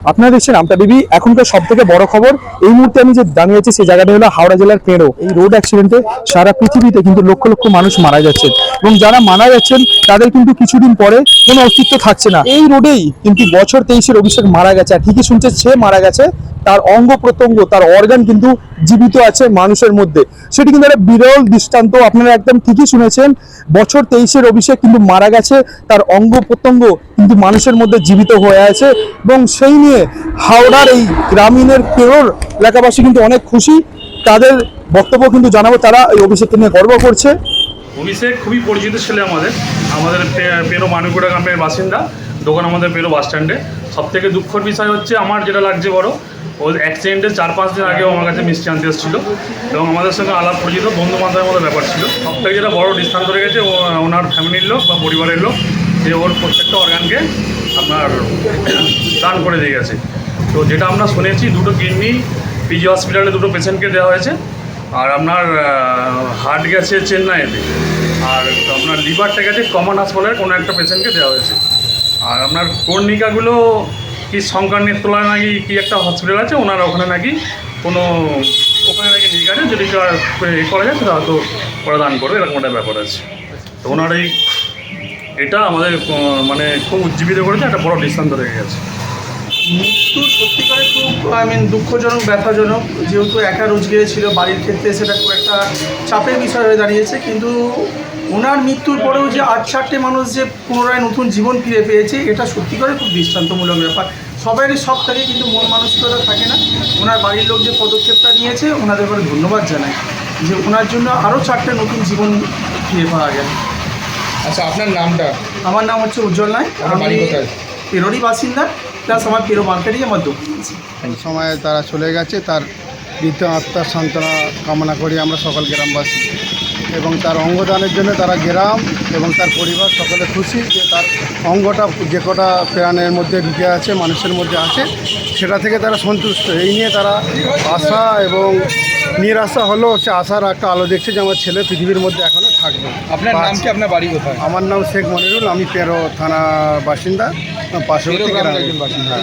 আপনারা দেখছেন আমতা বিবি। এখনকার সব থেকে বড় খবর, এই মুহূর্তে আমি যে দাঁড়িয়ে আছি, সেই জায়গাটা হলো হাওড়া জেলার কেঁড়ো। এই রোড অ্যাক্সিডেন্টে সারা পৃথিবীতে কিন্তু লক্ষ লক্ষ মানুষ মারা যাচ্ছেন এবং যারা মারা যাচ্ছেন, তাদের কিন্তু কিছুদিন পরে কোনো অস্তিত্ব থাকছে না। এই রোডেই কিন্তু বছর তেইশের অভিষেক মারা গেছে। আর ঠিকই শুনছে, সে মারা গেছে। তার অঙ্গ প্রত্যঙ্গ, তার অর্গান কিন্তু জীবিত আছে মানুষের মধ্যে। সেটি কিন্তু একটা বিরল দৃষ্টান্ত, আপনারা একদম ঠিকই শুনেছেন। বছর তেইশের অভিষেক কিন্তু মারা গেছে, তার অঙ্গ প্রত্যঙ্গ কিন্তু মানুষের মধ্যে জীবিত হয়ে আছে এবং সেই নিয়ে হাওড়ার এই গ্রামীণের কেরল এলাকাবাসী কিন্তু অনেক খুশি। তাদের বক্তব্য কিন্তু জানাব, তারা এই অভিষেককে নিয়ে গর্ব করছে। অভিষেক খুবই পরিচিত ছেলে আমাদের। আমাদের পেরো মানুকুড়া গ্রামের বাসিন্দা। দোকান আমাদের পেরো বাস স্ট্যান্ডে সব থেকে দুঃখের বিষয় হচ্ছে, আমার যেটা লাগছে বড় ও অ্যাক্সিডেন্টের চার পাঁচ দিন আগেও আমার কাছে মিষ্টি আনতে এবং আমাদের সঙ্গে আলাপ পরিচিত বন্ধু বান্ধবের মতো ব্যাপার ছিল। সব থেকে যেটা বড় দৃষ্টান্ত রেখেছে ও, ওনার ফ্যামিলির লোক বা পরিবারের লোক, যে ওর প্রত্যেকটা অর্গানকে আপনার দান করে দিয়ে গেছে। তো যেটা আমরা শুনেছি, দুটো কিডনি পিজি হসপিটালে দুটো পেশেন্টকে দেওয়া হয়েছে। আর আপনার হার্ট গেছে চেন্নাইতে। আর আপনার লিভারটা গেছে কমন হাসপাতালের কোনো একটা পেশেন্টকে দেওয়া হয়েছে। আর আপনার কর্ণিকাগুলো কি শঙ্কর নেত্রলা নাকি কি একটা হসপিটাল আছে, ওনার ওখানে নাকি কোনো ওখানে নাকি নিয়ে গেছে, যদি এ করা যায়, তাহলে হয়তো ওরা দান করবে, এরকম একটা ব্যাপার আছে। তো ওনার এই এটা আমাদের মানে খুব উজ্জীবিত করেছে, একটা বড় দৃষ্টান্ত রেখে গেছে। মৃত্যু সত্যিকারে খুব, আই মিন, দুঃখজনক, ব্যথাজনক। যেহেতু একা রোজগারে ছিল, বাড়ির ক্ষেত্রে সেটা খুব একটা চাপের বিষয় হয়ে দাঁড়িয়েছে, কিন্তু ওনার মৃত্যুর পরেও যে আট চারটে মানুষ যে পুনরায় নতুন জীবন ফিরে পেয়েছে এটা সত্যিকারে খুব দৃষ্টান্তমূলক ব্যাপার। সবারই সব থাকে কিন্তু মন মানসিকতা থাকে না। ওনার বাড়ির লোক যে পদক্ষেপটা নিয়েছে ওনাদের করে ধন্যবাদ জানাই যে ওনার জন্য আরও চারটে নতুন জীবন ফিরে পাওয়া গেল। আচ্ছা আপনার নামটা? আমার নাম হচ্ছে উজ্জ্বল নায় আমি? পেরোরই বাসিন্দা প্লাস আমার পেরো মার্কেটেই আমার দোকান আছে। সময়ে তারা চলে গেছে তার বৃদ্ধ আত্মার সান্ত্বনা কামনা করি আমরা সকল গ্রামবাসী। এবং তার অঙ্গদানের জন্য তারা গ্রাম এবং তার পরিবার সকলে খুশি যে তার অঙ্গটা যে কটা প্রাণের মধ্যে ঢুকে আছে মানুষের মধ্যে আছে সেটা থেকে তারা সন্তুষ্ট। এই নিয়ে তারা আশা এবং নিরাশা হলেও সে আশার একটা আলো দেখছে যে আমার ছেলে পৃথিবীর মধ্যে এখনও থাকবে। আপনার নাম কি? আপনার বাড়ি কোথায়? আমার নাম শেখ মনিরুল আমি পেরো থানা বাসিন্দা পার্শ্ববর্তী গ্রামের বাসিন্দা।